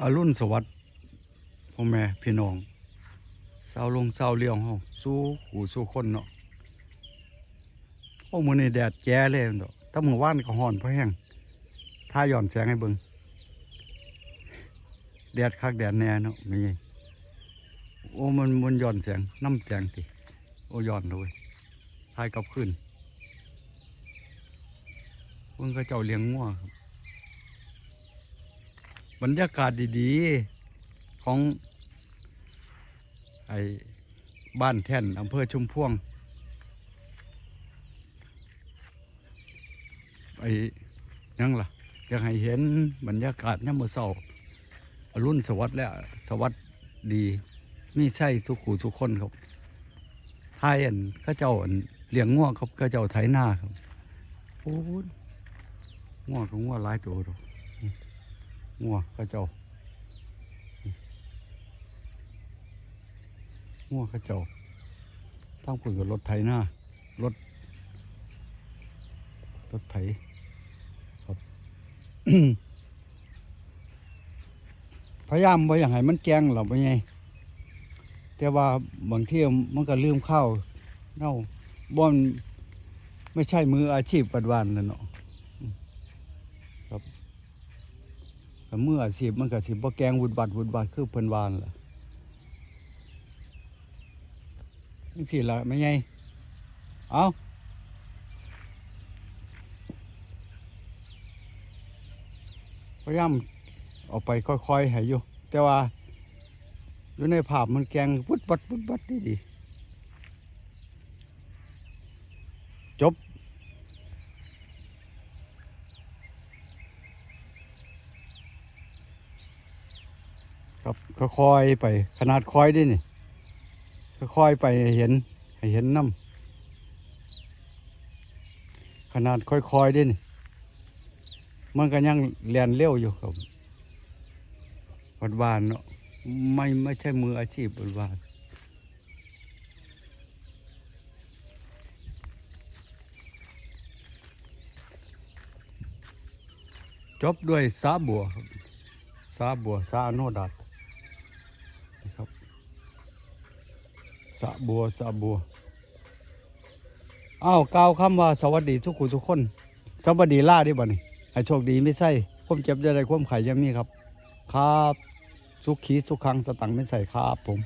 อารุณสวัสดิ์พ่อแม่พี่น้องสาวลงสาวเลี้ยงเฮาสู้หูสู้คนเนาะโอ้มื้อนี้แดดแจ๋เลยเนาะถ้ามือวานก็ร้อนเพราะแห้งถ้าย้อนแสงให้เบิงแดดคักแดดแน่เนาะมีไงโอ้มันมันย้อนแสงน้ำแสงติโอ้ย้อนเลยทายกับขึ้นเพิ่งก็เจ้าเลี้ยงงัวครับ บรรยากาศดีๆ ของไอ้บ้านแท่นอำเภอชุมพวงไอ้ยังล่ะอยากให้เห็นบรรยากาศยามมื้อเช้าอรุณสวัสดิ์และสวัสดิ์ดีมีใช่ทุกขู่ทุกคนครับไทยอันข้าเจ้าอันเลี้ยงง่วครับข้าเจ้าไถนาครับโอ้ง่วกับง่วหลายตัวดอก งัวข้าเจ้างัวข้าเจ้าตั้งผุนกับรถไถหน้ารถ รถไถครับพยายามว่อย่างไรมันแกงหรอไม่ไงแต่ว่าบางทีมันก็ลืมข้าวเน่าบ่อนไม่ใช่มืออาชีพปัจจุบันแล้วเนาะ แต่เมื่อสิมันก็สิบ่แกงวุดบัดวุดบัดคือเพิ่นวานล่ะจังซี่ล่ะไม่ไงเอาพยายามเอาไปค่อยๆให้อยู่ แต่ว่า อยู่ในภาพมันแกงวุดบัดวุดบัดดีดีจบ ครับค่อยๆไปขนาดค่อยด้วยนี่ค่อยๆไปเห็นให้เห็นน้ำขนาดค่อยๆด้วยนี่มันก็ยังเรียนเร็วอยู่ครับวัดบานเนาะไม่ไม่ใช่มืออาชีพวัดบานจบด้วยสาบัวสาบัวสาโนดัดนะครับ สาบัวสาบัวอ้าวกล่าวคำว่าสวัสดีทุกคนทุกคน สวัสดีล่าดิบ่นี่ให้โชคดีไม่ใช่ความเจ็บจะได้ความไข่ยังมีครับ ครับ สุขีสุขังสตังไม่ใส่ครับผม